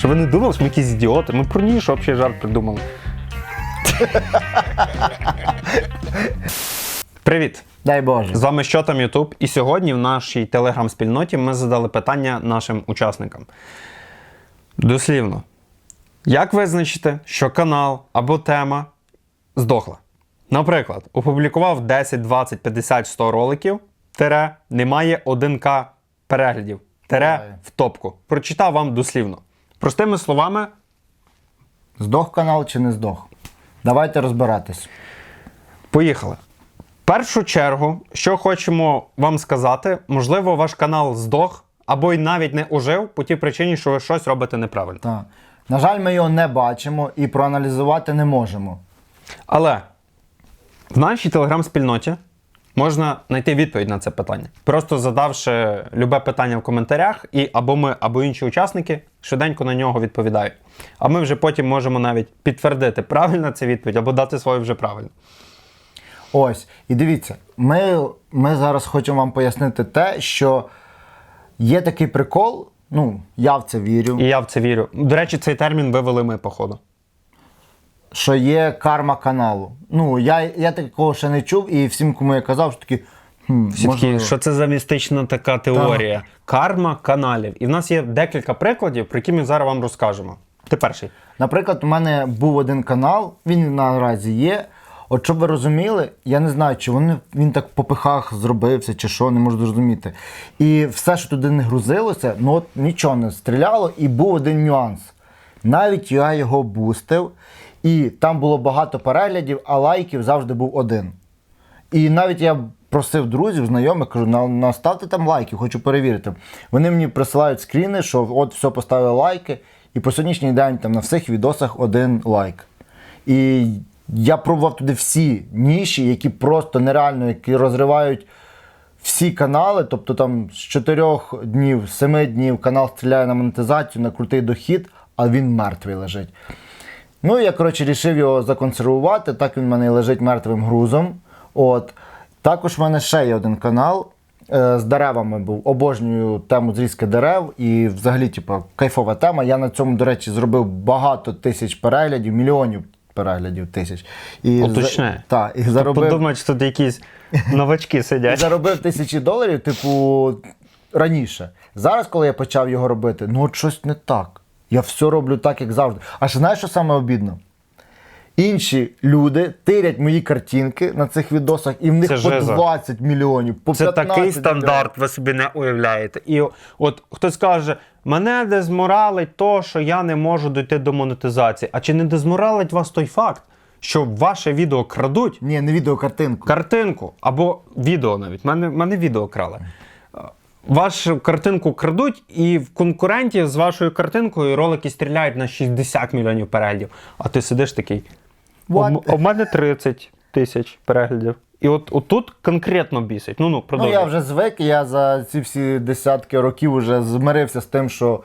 Щоб ви не думали, що ми якісь ідіоти. Ми про нішу взагалі жарт придумали. Привіт! Дай Боже. З вами що там Ютуб. І сьогодні в нашій телеграм-спільноті ми задали питання нашим учасникам. Дослівно. Як визначити, що канал або тема здохла? Наприклад, опублікував 10, 20, 50, 100 роликів, тире, немає 1К переглядів, тире в топку. Прочитав вам дослівно. Простими словами, Здох канал чи не здох? Давайте розбиратись. Поїхали. В першу чергу, що хочемо вам сказати, можливо, ваш канал здох або й навіть не ожив по тій причині, що ви щось робите неправильно. Так. На жаль, ми його не бачимо і проаналізувати не можемо. Але в нашій телеграм-спільноті можна знайти відповідь на це питання. Просто задавши любе питання в коментарях, і або ми, або інші учасники швиденько на нього відповідають. А ми вже потім можемо навіть підтвердити, правильна це відповідь, або дати свою вже правильно. Ось. І дивіться, ми, ми зараз хочемо вам пояснити те, що є такий прикол, ну, я в це вірю, І я в це вірю. До речі, цей термін вивели ми, походу. Що є карма каналу. Ну, я, я такого ще не чув, і всім, кому я казав, що такі. Всі такі, що це за містична така теорія? Карма каналів. І в нас є декілька прикладів, про які ми зараз вам розкажемо. Ти перший. Наприклад, у мене був один канал, він наразі є. От щоб ви розуміли, я не знаю, чи вони, він так по пихах зробився, чи що, не можу зрозуміти. І все, що туди не грузилося, ну от нічого не стріляло, і був один нюанс. Навіть я його бустив, і там було багато переглядів, а лайків завжди був один. І навіть я просив друзів, знайомих, кажу, наставте там лайки, хочу перевірити. Вони мені присилають скріни, що от все поставили лайки, і по сьогоднішній день там на всіх відосах один лайк. І я пробував туди всі ніші, які просто нереально, які розривають всі канали. Тобто там з 4 днів, 7 днів канал стріляє на монетизацію, на крутий дохід, а він мертвий лежить. Ну, я, коротше, рішив його законсервувати. Так він в мене і лежить мертвим грузом. От. Також в мене ще є один канал е, з деревами був. Обожнюю тему зрізки дерев. І взагалі, типу, кайфова тема. Я на цьому, до речі, зробив багато тисяч переглядів, мільйонів переглядів тисяч. І Уточняй. за- Так, і заробив. Подумають, що тут якісь новачки сидять. І заробив тисячі доларів, типу, раніше. Зараз, коли я почав його робити, ну от щось не так. Я все роблю так, як завжди. А ще знаєш, що саме обідно? Інші люди тирять мої картинки на цих відосах, і в них Це по жиза. 20 мільйонів, по Це 15 такий мільйонів. стандарт, ви собі не уявляєте. І от хтось каже, мене дезморалить то, що я не можу дійти до монетизації. А чи не дезморалить вас той факт, що ваше відео крадуть? Ні, не відео, картинку. картинку або відео навіть. Мене, мене відео крали. Вашу картинку крадуть, і в конкуренті з вашою картинкою ролики стріляють на 60 мільйонів переглядів. А ти сидиш такий. У мене 30 тисяч переглядів. І от, от тут конкретно бісить. Ну ну Ну, я вже звик, я за ці всі десятки років вже змирився з тим, що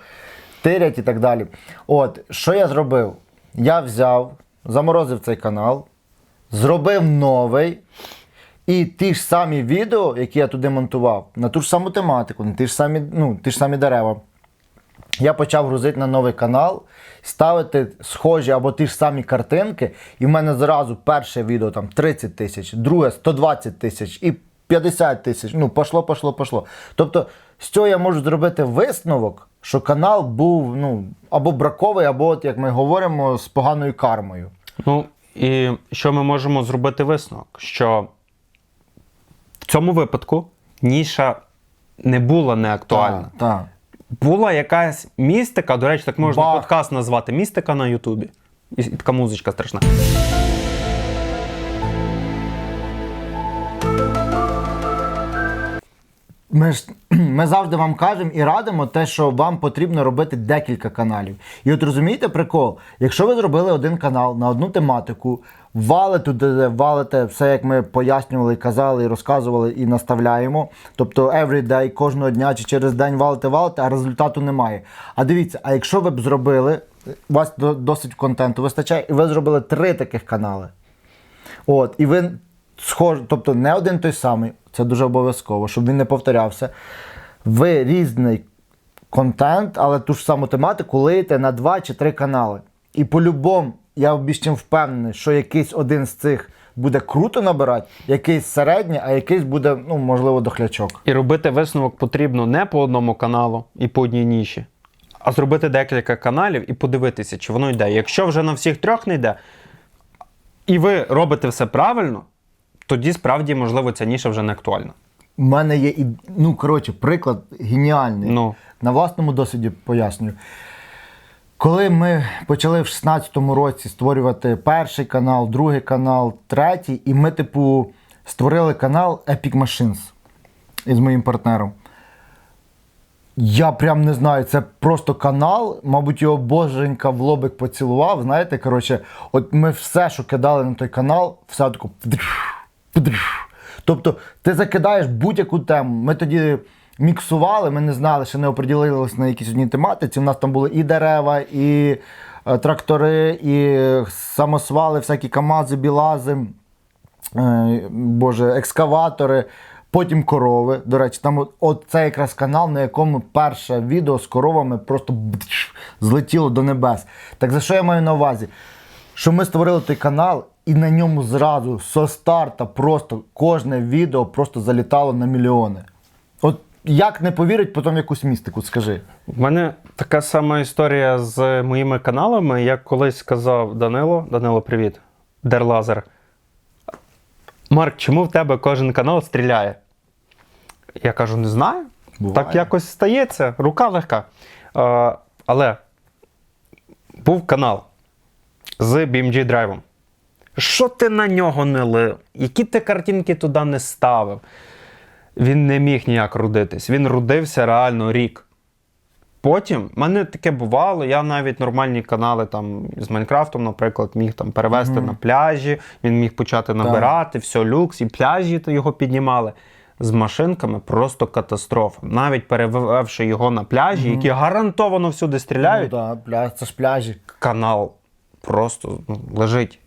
тирять і так далі. От, що я зробив? Я взяв, заморозив цей канал, зробив новий. І ті ж самі відео, які я туди монтував, на ту ж саму тематику, на ті ж самі, ну, ті ж самі дерева. Я почав грузити на новий канал, ставити схожі або ті ж самі картинки, і в мене зразу перше відео там 30 тисяч, друге 120 тисяч і 50 тисяч. Ну, пошло, пошло, пошло. Тобто, з цього я можу зробити висновок, що канал був ну, або браковий, або, от, як ми говоримо, з поганою кармою. Ну і що ми можемо зробити висновок? Що в цьому випадку ніша не була неактуальна. Так, так. Була якась містика, до речі, так можна Бах. подкаст назвати Містика на Ютубі. І, така музичка страшна. Ми ж ми завжди вам кажемо і радимо те, що вам потрібно робити декілька каналів. І от розумієте прикол, якщо ви зробили один канал на одну тематику, валите туди, валите все, як ми пояснювали, казали, розказували і наставляємо. Тобто every day, кожного дня чи через день валите, валите, а результату немає. А дивіться, а якщо ви б зробили, у вас досить контенту вистачає, і ви зробили три таких канали. От, і ви схож, тобто не один той самий, це дуже обов'язково, щоб він не повторявся. Ви різний контент, але ту ж саму тематику лиєте на два чи три канали. І по-любому, я більш чим впевнений, що якийсь один з цих буде круто набирати, якийсь середній, а якийсь буде, ну, можливо, дохлячок. І робити висновок потрібно не по одному каналу і по одній ніші, а зробити декілька каналів і подивитися, чи воно йде. Якщо вже на всіх трьох не йде, і ви робите все правильно, тоді справді, можливо, ця ніша вже не актуальна. У мене є і ну коротше, приклад геніальний. Ну. На власному досвіді пояснюю. Коли ми почали в 16-му році створювати перший канал, другий канал, третій, і ми, типу, створили канал Epic Machines із моїм партнером. Я прям не знаю, це просто канал, мабуть, його боженька в лобик поцілував. Знаєте, коротше, от ми все, що кидали на той канал, все тако. Тобто ти закидаєш будь-яку тему. Ми тоді міксували, ми не знали, ще не оприділилися на якійсь одній тематиці. У нас там були і дерева, і е, трактори, і самосвали, всякі камази, білази, е, боже, екскаватори. Потім корови. До речі, там от, от це якраз канал, на якому перше відео з коровами просто злетіло до небес. Так за що я маю на увазі? Що ми створили той канал, і на ньому зразу со старта просто кожне відео просто залітало на мільйони. От як не повірить, потім якусь містику, скажи. У мене така сама історія з моїми каналами. Я колись сказав Данило, Данило, привіт, Дерлазер. Марк, чому в тебе кожен канал стріляє? Я кажу, не знаю. Буває. Так якось стається, рука легка. Е, але був канал з BMG драйвом. Що ти на нього не лив? Які ти картинки туди не ставив? Він не міг ніяк рудитись. Він рудився реально рік. Потім в мене таке бувало. Я навіть нормальні канали там з Майнкрафтом, наприклад, міг там перевести на пляжі. Він міг почати набирати, все люкс, і пляжі то його піднімали. З машинками просто катастрофа. Навіть перевевши його на пляжі, які гарантовано всюди стріляють, Ну, да, це ж пляжі. канал просто ну, лежить.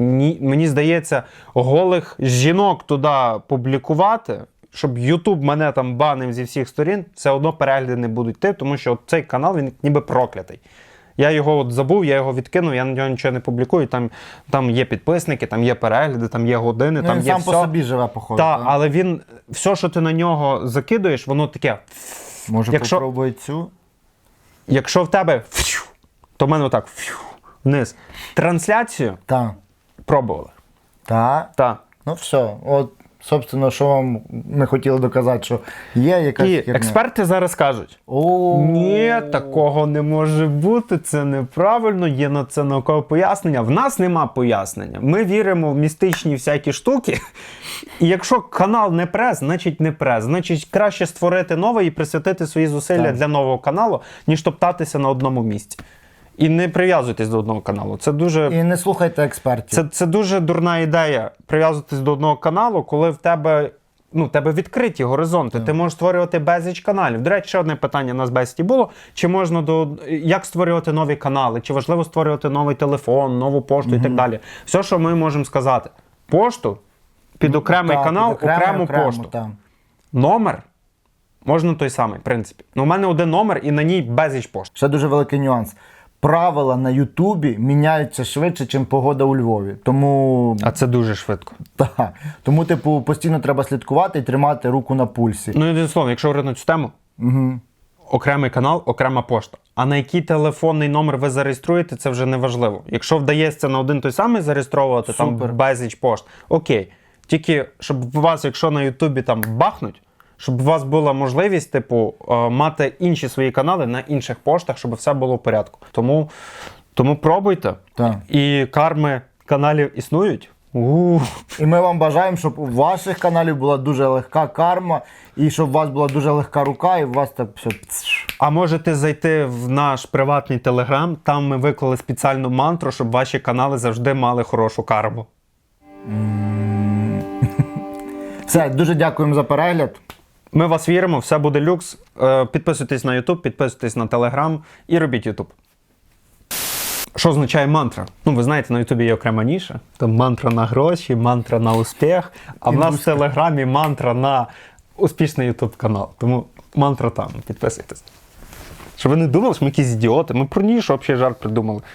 Ні, мені здається, голих жінок туди публікувати, щоб Ютуб мене там банив зі всіх сторін, все одно перегляди не будуть йти, тому що от цей канал він ніби проклятий. Я його от забув, я його відкинув, я на нього нічого не публікую. Там, там є підписники, там є перегляди, там є години, Ну, там він є сам все. по собі живе, походу. Так, та? але він все, що ти на нього закидуєш, воно таке. Може, якщо- попробуй цю? Якщо в тебе, то в мене отак вниз. Трансляцію Так. Пробували. Так. Так. Ну все. От, собственно, що вам ми хотіли доказати, що є якась І херня. експерти зараз кажуть: О, ні, такого не може бути, це неправильно, є на це наукове пояснення. В нас нема пояснення. Ми віримо в містичні всякі штуки. І якщо канал не прес, значить не прес. Значить, краще створити новий і присвятити свої зусилля Так. для нового каналу, ніж топтатися на одному місці. І не прив'язуйтесь до одного каналу. Це дуже. І не слухайте експертів. Це, це дуже дурна ідея прив'язуватись до одного каналу, коли в тебе. Ну, в тебе відкриті горизонти. Ти можеш створювати безліч каналів. До речі, ще одне питання на бесіді було: чи можна до як створювати нові канали, чи важливо створювати новий телефон, нову пошту і так далі. Все, що ми можемо сказати, пошту під окремий Так, канал, під окремо, окрему окремо, пошту. так. Номер можна той самий, в принципі. Ну, у мене один номер і на ній безліч пошт. Ще дуже великий нюанс. Правила на Ютубі міняються швидше, ніж погода у Львові. Тому, А це дуже швидко. та, тому, типу, постійно треба слідкувати і тримати руку на пульсі. Ну, єдине слово, якщо говорити на цю тему, Угу. окремий канал, окрема пошта. А на який телефонний номер ви зареєструєте, це вже не важливо. Якщо вдається на один той самий зареєстровувати Супер. там безліч пошт, окей. Тільки щоб у вас, якщо на Ютубі там бахнуть, щоб у вас була можливість, типу, е, мати інші свої канали на інших поштах, щоб все було в порядку. Тому, тому пробуйте. Так. І карми каналів існують. у І ми вам бажаємо, щоб у ваших каналів була дуже легка карма, і щоб у вас була дуже легка рука, і у вас так все. А можете зайти в наш приватний телеграм, там ми виклали спеціальну мантру, щоб ваші канали завжди мали хорошу карму. Все, дуже дякуємо за перегляд. Ми в вас віримо, все буде люкс. Е, Підписуйтесь на YouTube, підписуйтесь на Telegram і робіть YouTube. Що означає мантра? Ну, ви знаєте, на Ютубі є окрема ніша. Там мантра на гроші, мантра на успіх. А в нас в Телеграмі мантра на успішний YouTube канал. Тому мантра там. Підписуйтесь. Щоб ви не думали, що ми якісь ідіоти. Ми про нішу взагалі жарт придумали.